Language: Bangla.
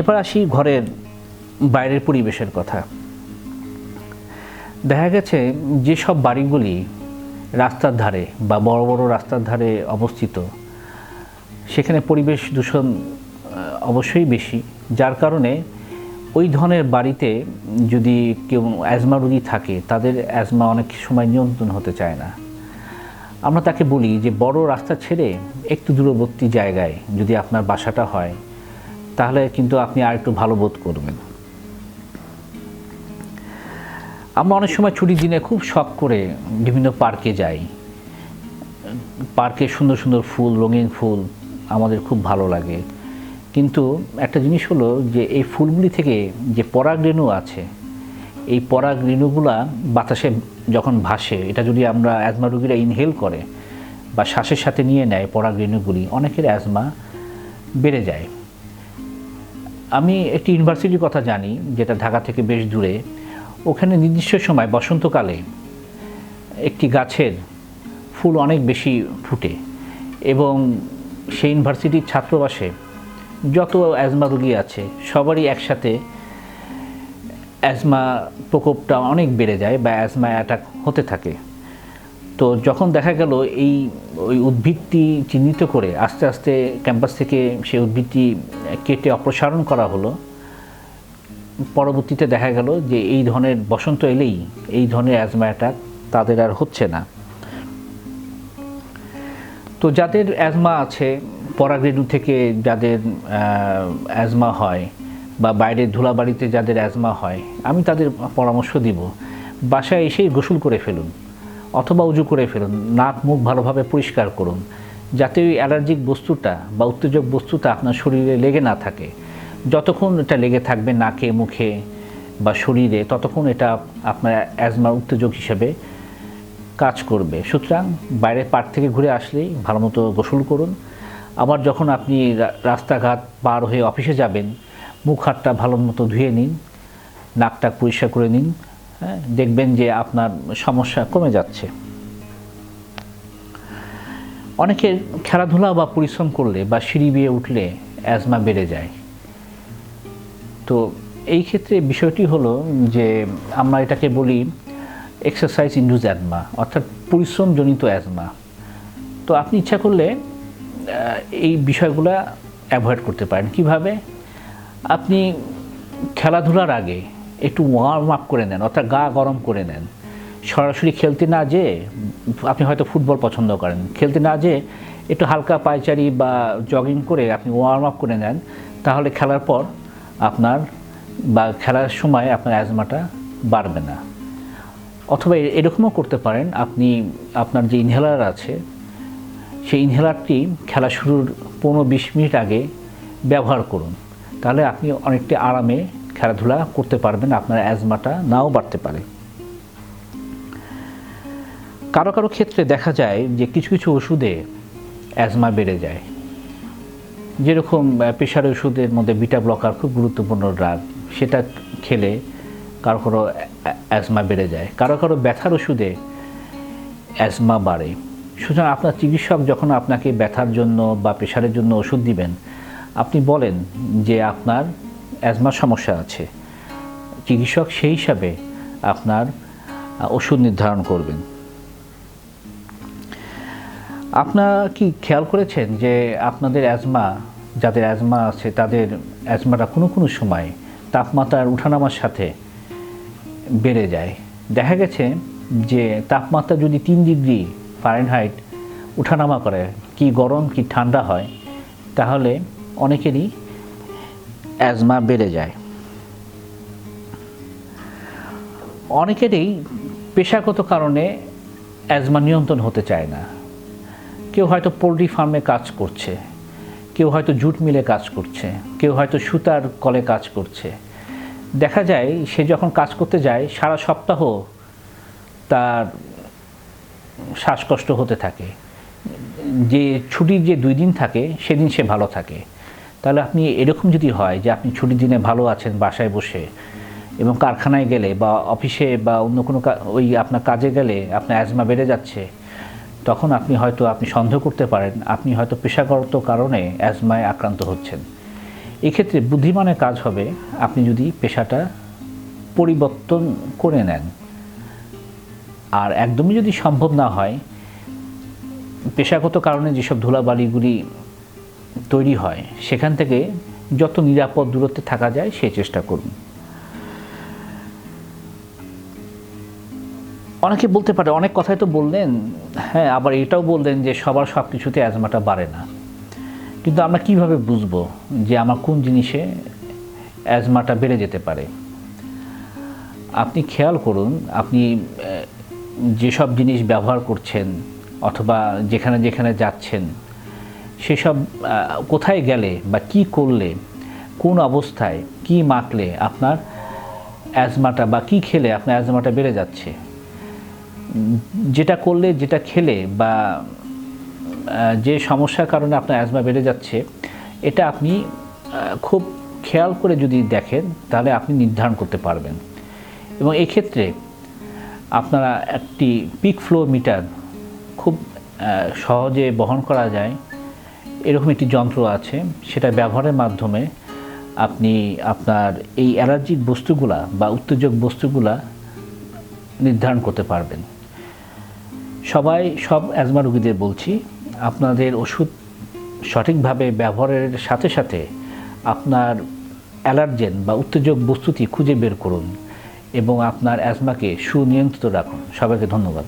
এবার আসি ঘরের বাইরের পরিবেশের কথা। দেখা গেছে যেসব বাড়িগুলি রাস্তার ধারে বা বড় বড় রাস্তার ধারে অবস্থিত, সেখানে পরিবেশ দূষণ অবশ্যই বেশি। যার কারণে ওই ধরনের বাড়িতে যদি কেউ অ্যাজমা রোগী থাকে, তাদের অ্যাজমা অনেক সময় নিয়ন্ত্রণ হতে চায় না। আমরা তাকে বলি যে, বড় রাস্তা ছেড়ে একটু দূরবর্তী জায়গায় যদি আপনার বাসাটা হয় তাহলে কিন্তু আপনি আর একটু ভালো বোধ করবেন। আমরা অনেক সময় ছুটির দিনে খুব শখ করে বিভিন্ন পার্কে যাই। পার্কে সুন্দর সুন্দর ফুল, রঙিন ফুল আমাদের খুব ভালো লাগে। কিন্তু একটা জিনিস হলো যে এই ফুলগুলি থেকে যে পরাগ রেণু আছে, এই পরাগ রেণুগুলা বাতাসে যখন ভাসে, এটা যদি আমরা অ্যাজমা রোগীরা ইনহেল করে বা শ্বাসের সাথে নিয়ে নেয় পরাগ রেণুগুলি, অনেকের অ্যাজমা বেড়ে যায়। আমি একটি ইউনিভার্সিটির কথা জানি, যেটা ঢাকা থেকে বেশ দূরে। ওখানে নির্দিষ্ট সময় বসন্তকালে একটি গাছের ফুল অনেক বেশি ফুটে এবং সেই ইউনিভার্সিটির ছাত্রবাসে যত অ্যাজমা রোগী আছে, সবারই একসাথে অ্যাজমা প্রকোপটা অনেক বেড়ে যায় বা অ্যাজমা অ্যাটাক হতে থাকে। তো যখন দেখা গেল এই, ওই উদ্ভিদটি চিহ্নিত করে আস্তে আস্তে ক্যাম্পাস থেকে সেই উদ্ভিদটি কেটে অপসারণ করা হলো, পরবর্তীতে দেখা গেল যে এই ধরনের বসন্ত এলেই এই ধরনের অ্যাজমা অ্যাটাক তাদের আর হচ্ছে না। তো যাদের অ্যাজমা আছে, পরাগরেণু থেকে যাদের অ্যাজমা হয় বা বাইরের ধুলাবাড়িতে যাদের অ্যাজমা হয়, আমি তাদের পরামর্শ দিব। বাসায় এসেই গোসল করে ফেলুন। অথবা উজু করে ফেলুন, নাক মুখ ভালোভাবে পরিষ্কার করুন। যাতে ওই অ্যালার্জিক বস্তুটা বা উত্তেজক বস্তুটা আপনার শরীরে লেগে না থাকে। যতক্ষণ এটা লেগে থাকবে নাকে, মুখে বা শরীরে, ততক্ষণ এটা আপনার অ্যাজমার উত্তেজক হিসেবে কাজ করবে। সুতরাং বাইরে পার্ক থেকে ঘুরে আসলেই ভালো মতো গোসল করুন। আবার যখন আপনি রাস্তাঘাট পার হয়ে অফিসে যাবেন, মুখ হাতটা ভালো মতো ধুয়ে নিন, নাকটা পরিষ্কার করে নিন। দেখবেন যে আপনার সমস্যা কমে যাচ্ছে। অনেকের খেলাধুলা বা পরিশ্রম করলে বা সিঁড়ি বেয়ে উঠলে অ্যাজমা বেড়ে যায়। তো এই ক্ষেত্রে বিষয়টি হলো যে আমরা এটাকে বলি এক্সারসাইজ ইন্ডুজ অ্যাজমা অর্থাৎ পরিশ্রমজনিত অ্যাজমা তো আপনি ইচ্ছা করলে এই বিষয়গুলো অ্যাভয়েড করতে পারেন। কীভাবে? আপনি খেলাধুলার আগে একটু ওয়ার্ম আপ করে নেন, অর্থাৎ গা গরম করে নেন। সরাসরি খেলতে না যেয়ে, আপনি হয়তো ফুটবল পছন্দ করেন। খেলতে না যেয়ে একটু হালকা পায়চারি বা জগিং করে আপনি ওয়ার্ম আপ করে নেন, তাহলে খেলার পর আপনার বা খেলার সময় আপনার অ্যাজমাটা বাড়বে না। অথবা এরকমও করতে পারেন, আপনি আপনার যে ইনহেলার আছে, সেই ইনহেলারটি খেলা শুরুর পনেরো বিশ মিনিট আগে ব্যবহার করুন। তাহলে আপনি অনেকটা আরামে খেলাধুলা করতে পারবেন, আপনার অ্যাজমাটা নাও বাড়তে পারে। কারও কারও ক্ষেত্রে দেখা যায় যে কিছু কিছু ওষুধে অ্যাজমা বেড়ে যায়। যেরকম প্রেশার ওষুধের মধ্যে বিটা ব্লকার খুব গুরুত্বপূর্ণ ড্রাগ, সেটা খেলে কারও কারও অ্যাজমা বেড়ে যায়। কারও কারও ব্যথার ওষুধে অ্যাজমা বাড়ে। সুতরাং আপনার চিকিৎসক যখন আপনাকে ব্যথার জন্য বা প্রেশারের জন্য ওষুধ দিবেন, আপনি বলেন যে আপনার অ্যাজমার সমস্যা আছে। চিকিৎসক সেই হিসাবে আপনার ওষুধ নির্ধারণ করবেন। আপনারা কি খেয়াল করেছেন যে আপনাদের অ্যাজমা, যাদের অ্যাজমা আছে, তাদের অ্যাজমাটা কোনো কোনো সময় তাপমাত্রার উঠানামার সাথে বেড়ে যায়? দেখা গেছে যে তাপমাত্রা যদি তিন ডিগ্রি ফারেনহাইট উঠানামা করে, কি গরম, কি ঠান্ডা হয়, তাহলে অনেকেরই অ্যাজমা বেড়ে যায়। অনেকেরই পেশাগত কারণে অ্যাজমা নিয়ন্ত্রণ হতে চায় না। কেউ হয়তো পোলট্রি ফার্মে কাজ করছে, কেউ হয়তো জুট মিলে কাজ করছে, কেউ হয়তো সুতার কলে কাজ করছে। দেখা যায় সে যখন কাজ করতে যায়, সারা সপ্তাহ তার শ্বাসকষ্ট হতে থাকে। যে ছুটির যে দুই দিন থাকে, সেদিন সে ভালো থাকে। তাহলে আপনি এরকম যদি হয় যে আপনি ছুটির দিনে ভালো আছেন বাসায় বসে এবং কারখানায় গেলে বা অফিসে বা অন্য কোনো ওই আপনার কাজে গেলে আপনার অ্যাজমা বেড়ে যাচ্ছে, তখন আপনি হয়তো আপনি সন্দেহ করতে পারেন, আপনি হয়তো পেশাগত কারণে অ্যাজমায় আক্রান্ত হচ্ছেন। এক্ষেত্রে বুদ্ধিমানের কাজ হবে আপনি যদি পেশাটা পরিবর্তন করে নেন। আর একদমই যদি সম্ভব না হয়, পেশাগত কারণে যেসব ধুলাবালিগুলি তৈরি হয়, সেখান থেকে যত নিরাপদ দূরত্বে থাকা যায় সেই চেষ্টা করুন। অনেকে বলতে পারে, অনেক কথাই তো বললেন হ্যাঁ আবার এটাও বললেন যে সবার সব কিছুতে অ্যাজমাটা বাড়ে না। কিন্তু আমরা কীভাবে বুঝব যে আমার কোন জিনিসে অ্যাজমাটা বেড়ে যেতে পারে? আপনি খেয়াল করুন, আপনি যেসব জিনিস ব্যবহার করছেন, অথবা যেখানে যেখানে যাচ্ছেন সেসব কোথায় গেলে বা কি করলে, কোন অবস্থায় কি মাখলে আপনার অ্যাজমাটা বা কি খেলে আপনার অ্যাজমাটা বেড়ে যাচ্ছে? যেটা করলে, যেটা খেলে বা যে সমস্যার কারণে আপনার অ্যাজমা বেড়ে যাচ্ছে, এটা আপনি খুব খেয়াল করে যদি দেখেন, তাহলে আপনি নির্ধারণ করতে পারবেন। এবং এক্ষেত্রে আপনারা একটি পিক ফ্লো মিটার খুব সহজে বহন করা যায়। এরকম একটি যন্ত্র আছে, সেটা ব্যবহারের মাধ্যমে আপনি আপনার এই অ্যালার্জিক বস্তুগুলা বা উত্তেজক বস্তুগুলা নির্ধারণ করতে পারবেন। সবাই, সব অ্যাজমা রোগীদের বলছি, আপনাদের ওষুধ সঠিকভাবে ব্যবহারের সাথে সাথে আপনার অ্যালার্জেন বা উত্তেজক বস্তুটি খুঁজে বের করুন এবং আপনার অ্যাজমাকে সুনিয়ন্ত্রিত রাখুন। সবাইকে ধন্যবাদ।